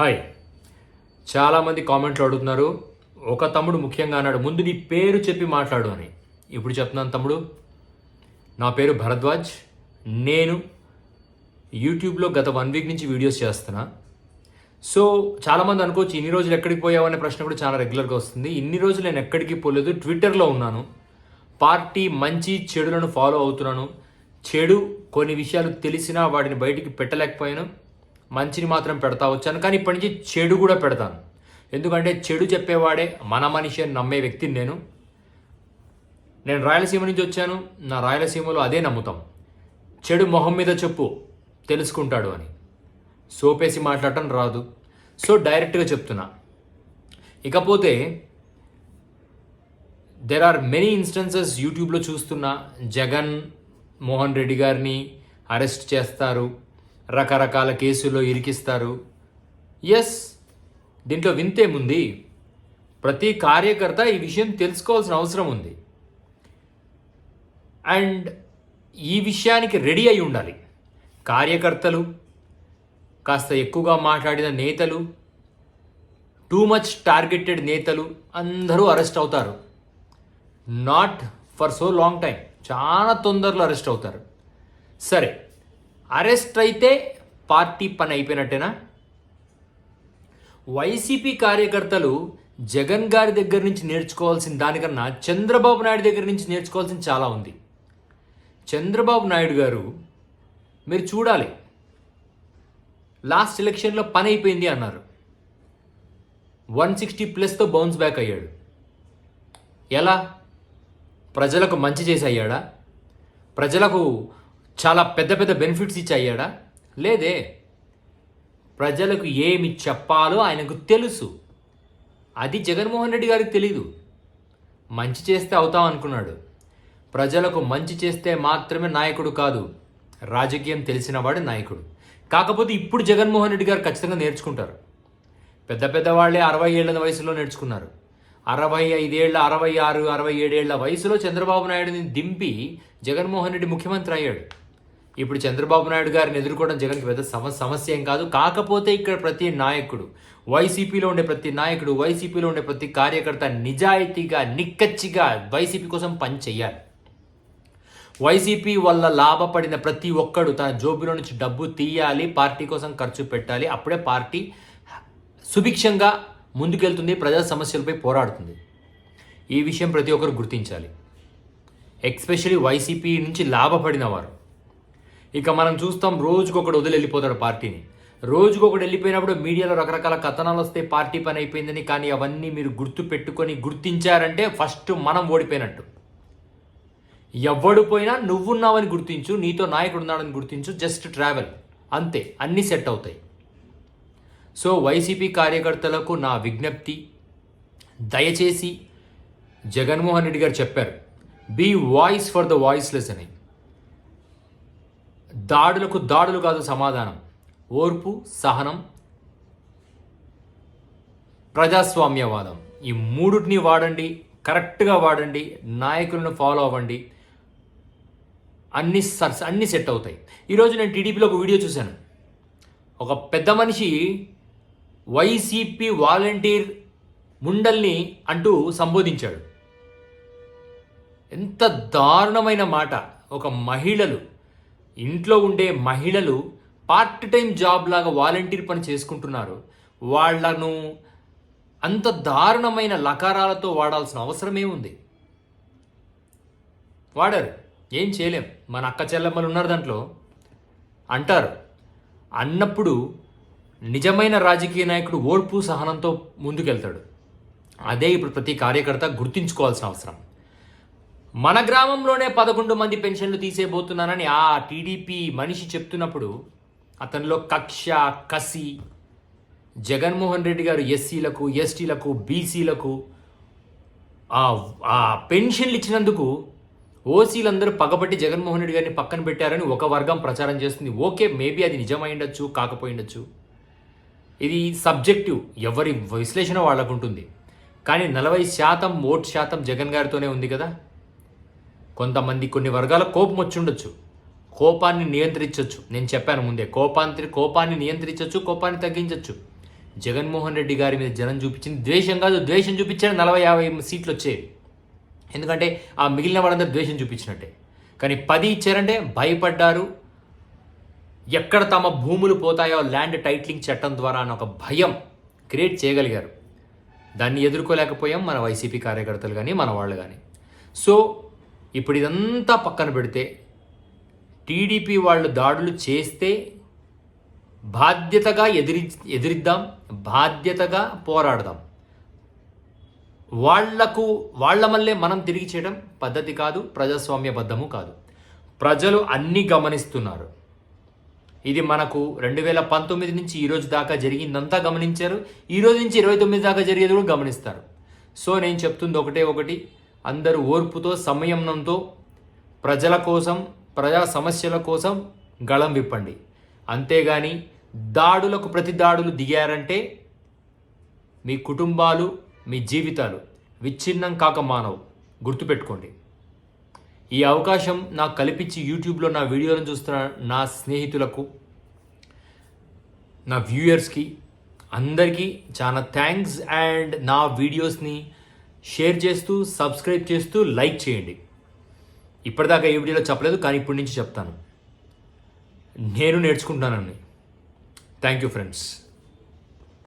Hi. చాలామంది కామెంట్లు అడుగుతున్నారు ఒక తమ్ముడు ముఖ్యంగా అన్నాడు ముందు నీ పేరు చెప్పి మాట్లాడు అని. ఇప్పుడు చెప్తున్నాను తమ్ముడు నా పేరు భరద్వాజ్. నేను యూట్యూబ్లో గత వన్ వీక్ నుంచి వీడియోస్ చేస్తున్నా. సో చాలామంది అనుకోవచ్చు ఇన్ని రోజులు ఎక్కడికి పోయావనే ప్రశ్న కూడా చాలా రెగ్యులర్గా వస్తుంది. ఇన్ని రోజులు నేను ఎక్కడికి పోలేదు ట్విట్టర్లో ఉన్నాను. పార్టీ మంచి చెడులను ఫాలో అవుతున్నాను. చెడు కొన్ని విషయాలు తెలిసినా వాటిని బయటికి పెట్టలేకపోయాను. మంచిని మాత్రం పెడతా వచ్చాను కానీ ఇప్పటి నుంచి చెడు కూడా పెడతాను. ఎందుకంటే చెడు చెప్పేవాడే మన మనిషి అని నమ్మే వ్యక్తిని నేను. నేను రాయలసీమ నుంచి వచ్చాను నా రాయలసీమలో అదే నమ్ముతాం. చెడు మొహం మీద చెప్పు తెలుసుకుంటాడు అని. సోపేసి మాట్లాడటం రాదు. సో డైరెక్ట్గా చెప్తున్నా. ఇకపోతే దెర్ ఆర్ మెనీ ఇన్స్టెన్సెస్ యూట్యూబ్లో చూస్తున్నా జగన్ మోహన్ రెడ్డి గారిని అరెస్ట్ చేస్తారు. రకరకాల కేసుల్లో ఇరికిస్తారు. ఎస్ దీంట్లో వింతేముంది ప్రతి కార్యకర్త ఈ విషయం తెలుసుకోవాల్సిన అవసరం ఉంది. అండ్ ఈ విషయానికి రెడీ అయి ఉండాలి. కార్యకర్తలు కాస్త ఎక్కువగా మాట్లాడిన నేతలు టూ మచ్ టార్గెటెడ్ నేతలు అందరూ అరెస్ట్ అవుతారు. Not for so long time చాలా తొందరలో అరెస్ట్ అవుతారు. సరే అరెస్ట్ అయితే పార్టీ పని అయిపోయినట్టేనా? వైసీపీ కార్యకర్తలు జగన్ గారి దగ్గర నుంచి నేర్చుకోవాల్సిన దానికన్నా చంద్రబాబు నాయుడు దగ్గర నుంచి నేర్చుకోవాల్సిన చాలా ఉంది. చంద్రబాబు నాయుడు గారు మీరు చూడాలి. లాస్ట్ ఎలక్షన్లో పని అయిపోయింది అన్నారు. వన్ సిక్స్టీ ప్లస్తో బౌన్స్ బ్యాక్ అయ్యాడు. ఎలా? ప్రజలకు మంచి చేసి అయ్యాడా? ప్రజలకు చాలా పెద్ద పెద్ద బెనిఫిట్స్ ఇచ్చి అయ్యాడా లేదే. ప్రజలకు ఏమి చెప్పాలో ఆయనకు తెలుసు. అది జగన్మోహన్ రెడ్డి గారికి తెలీదు. మంచి చేస్తే అవుతాం అనుకున్నాడు. ప్రజలకు మంచి చేస్తే మాత్రమే నాయకుడు కాదు రాజకీయం తెలిసినవాడు నాయకుడు. కాకపోతే ఇప్పుడు జగన్మోహన్ రెడ్డి గారు ఖచ్చితంగా నేర్చుకుంటారు. పెద్ద పెద్ద వాళ్ళే అరవై ఏళ్ళ వయసులో నేర్చుకున్నారు. అరవై ఐదేళ్ళ అరవై ఆరు అరవై ఏడేళ్ళ వయసులో చంద్రబాబు నాయుడుని దింపి జగన్మోహన్ రెడ్డి ముఖ్యమంత్రి అయ్యాడు. ఇప్పుడు చంద్రబాబు నాయుడు గారిని ఎదుర్కోవడం జగన్కి పెద్ద సమ సమస్య ఏం కాదు. కాకపోతే ఇక్కడ ప్రతి నాయకుడు వైసీపీలో ఉండే ప్రతి నాయకుడు వైసీపీలో ఉండే ప్రతి కార్యకర్త నిజాయితీగా నిక్కచ్చిగా వైసీపీ కోసం పని చెయ్యాలి. వైసీపీ వల్ల లాభపడిన ప్రతి ఒక్కడు తన జోబులో నుంచి డబ్బు తీయాలి పార్టీ కోసం ఖర్చు పెట్టాలి. అప్పుడే పార్టీ సుభిక్షంగా ముందుకెళ్తుంది ప్రజా సమస్యలపై పోరాడుతుంది. ఈ విషయం ప్రతి ఒక్కరు గుర్తించాలి. ఎక్స్పెషలీ వైసీపీ నుంచి లాభపడిన వారు. ఇక మనం చూస్తాం రోజుకొకడు వదిలి వెళ్ళిపోతాడు పార్టీని. రోజుకొకడు వెళ్ళిపోయినప్పుడు మీడియాలో రకరకాల కథనాలు వస్తే పార్టీ పని అయిపోయిందని కానీ అవన్నీ మీరు గుర్తు పెట్టుకొని గుర్తించారంటే ఫస్ట్ మనం ఓడిపోయినట్టు. ఎవడు పోయినా నువ్వున్నావని గుర్తించు నీతో నాయకుడు ఉన్నాడని గుర్తించు జస్ట్ ట్రావెల్. అంతే అన్నీ సెట్ అవుతాయి. సో వైసీపీ కార్యకర్తలకు నా విజ్ఞప్తి దయచేసి జగన్మోహన్ రెడ్డి గారు చెప్పారు be voice for the voiceless అని. దాడులకు దాడులు కాదు సమాధానం. ఓర్పు సహనం ప్రజాస్వామ్యవాదం. ఈ మూడుని వాడండి కరెక్ట్గా వాడండి నాయకులను ఫాలో అవ్వండి. అన్ని సర్స్ అన్ని సెట్ అవుతాయి. ఈరోజు నేను టీడీపీలో ఒక వీడియో చూశాను. ఒక పెద్ద మనిషి వైసీపీ వాలంటీర్ ముండల్ని అంటూ సంబోధించాడు. ఎంత దారుణమైన మాట. ఒక మహిళలు ఇంట్లో ఉండే మహిళలు పార్ట్ టైం జాబ్ లాగా వాలంటీర్ పని చేసుకుంటున్నారు. వాళ్ళను అంత దారుణమైన లకారాలతో వాడాల్సిన అవసరమే ఉంది. వాడారు. ఏం చేయలేం. మన అక్క చెల్లెమ్మలు ఉన్నారు దాంట్లో. అంటారు. అన్నప్పుడు నిజమైన రాజకీయ నాయకుడు ఓర్పు సహనంతో ముందుకెళ్తాడు. అదే ఇప్పుడు ప్రతి కార్యకర్త గుర్తించుకోవాల్సిన అవసరం. మన గ్రామంలోనే పదకొండు మంది పెన్షన్లు తీసేయబోతున్నానని ఆ టీడీపీ మనిషి చెప్తున్నప్పుడు అతనిలో కక్ష కసి జగన్మోహన్ రెడ్డి గారు ఎస్సీలకు ఎస్టీలకు బీసీలకు ఆ పెన్షన్లు ఇచ్చినందుకు ఓసీలందరూ పగబట్టి జగన్మోహన్ రెడ్డి గారిని పక్కన పెట్టారని ఒక వర్గం ప్రచారం చేస్తుంది. ఓకే మేబీ అది నిజమై ఉండొచ్చు కాకపోయి ఉండొచ్చు. ఇది సబ్జెక్టివ్ ఎవరి విశ్లేషణ వాళ్ళకు ఉంటుంది కానీ నలభై శాతం ఓట్ శాతం జగన్ గారితోనే ఉంది కదా. కొంతమంది కొన్ని వర్గాల కోపం వచ్చి ఉండొచ్చు. కోపాన్ని నియంత్రించవచ్చు నేను చెప్పాను ముందే కోపాంతి కోపాన్ని నియంత్రించవచ్చు కోపాన్ని తగ్గించవచ్చు జగన్మోహన్ రెడ్డి గారి మీద జనం చూపించింది ద్వేషం కాదు. ద్వేషం చూపించాడు నలభై యాభై సీట్లు వచ్చేవి. ఎందుకంటే ఆ మిగిలిన వాళ్ళందరూ ద్వేషం చూపించినట్టే. కానీ పది ఇచ్చారంటే భయపడ్డారు. ఎక్కడ తమ భూములు పోతాయో ల్యాండ్ టైట్లింగ్ చట్టం ద్వారా అని ఒక భయం క్రియేట్ చేయగలిగారు. దాన్ని ఎదుర్కోలేకపోయాం మన వైసీపీ కార్యకర్తలు కానీ మన వాళ్ళు కానీ సో ఇప్పుడు ఇదంతా పక్కన పెడితే టీడీపీ వాళ్ళు దాడులు చేస్తే బాధ్యతగా ఎదిరి ఎదిరిద్దాం బాధ్యతగా పోరాడదాం. వాళ్ళకు వాళ్ళ మళ్ళే మనం తిరిగి చేయడం పద్ధతి కాదు ప్రజాస్వామ్యబద్ధము కాదు. ప్రజలు అన్నీ గమనిస్తున్నారు. ఇది మనకు రెండు వేల పంతొమ్మిది నుంచి ఈరోజు దాకా జరిగిందంతా గమనించారు. ఈ రోజు నుంచి ఇరవై తొమ్మిది దాకా జరిగేది కూడా గమనిస్తారు. సో నేను చెప్తుంది ఒకటే ఒకటి. అందరూ ఓర్పుతో సంయమనంతో ప్రజల కోసం ప్రజా సమస్యల కోసం గళం విప్పండి. అంతేగాని దాడులకు ప్రతి దాడులు దిగారంటే మీ కుటుంబాలు మీ జీవితాలు విచ్ఛిన్నం కాక మానవు. గుర్తుపెట్టుకోండి. ఈ అవకాశం నాకు కల్పించి యూట్యూబ్లో నా వీడియోలను చూస్తున్న నా స్నేహితులకు నా వ్యూయర్స్కి అందరికీ చాలా థ్యాంక్స్ అండ్ నా వీడియోస్ని షేర్ చేస్తూ సబ్స్క్రైబ్ చేస్తూ లైక్ చేయండి. ఇప్పటిదాకా ఈ వీడియోలో చెప్పలేదు కానీ ఇప్పటి నుంచి చెప్తాను. నేను నేర్చుకుంటానని థ్యాంక్ యూ ఫ్రెండ్స్.